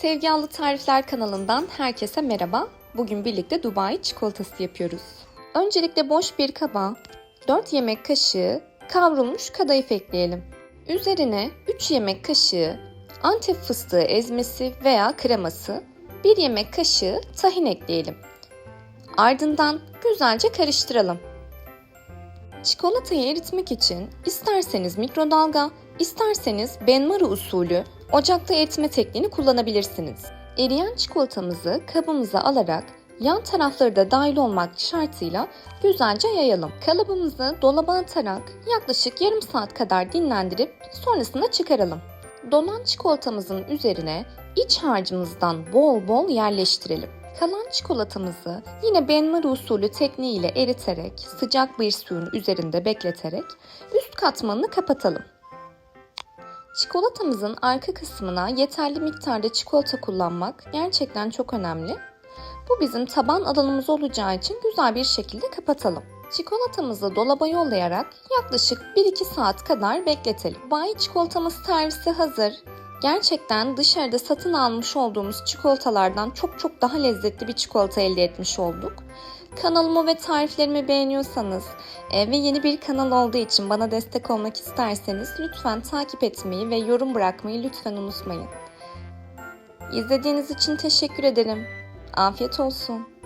Sevgi Tarifler kanalından herkese merhaba. Bugün birlikte Dubai çikolatası yapıyoruz. Öncelikle boş bir kaba 4 yemek kaşığı kavrulmuş kadayıf ekleyelim. Üzerine 3 yemek kaşığı antep fıstığı ezmesi veya kreması, 1 yemek kaşığı tahin ekleyelim. Ardından güzelce karıştıralım. Çikolatayı eritmek için isterseniz mikrodalga, isterseniz benmari usulü ocakta eritme tekniğini kullanabilirsiniz. Eriyen çikolatamızı kabımıza alarak yan tarafları da dahil olmak şartıyla güzelce yayalım. Kalıbımızı dolaba atarak yaklaşık yarım saat kadar dinlendirip sonrasında çıkaralım. Donan çikolatamızın üzerine iç harcımızdan bol bol yerleştirelim. Kalan çikolatamızı yine benmari usulü tekniğiyle eriterek sıcak bir suyun üzerinde bekleterek üst katmanını kapatalım. Çikolatamızın arka kısmına yeterli miktarda çikolata kullanmak gerçekten çok önemli. Bu bizim taban alanımız olacağı için güzel bir şekilde kapatalım. Çikolatamızı dolaba yollayarak yaklaşık 1-2 saat kadar bekletelim. Bay çikolatamız servisi hazır. Gerçekten dışarıda satın almış olduğumuz çikolatalardan çok çok daha lezzetli bir çikolata elde etmiş olduk. Kanalımı ve tariflerimi beğeniyorsanız e, ve yeni bir kanal olduğu için bana destek olmak isterseniz lütfen takip etmeyi ve yorum bırakmayı lütfen unutmayın. İzlediğiniz için teşekkür ederim. Afiyet olsun.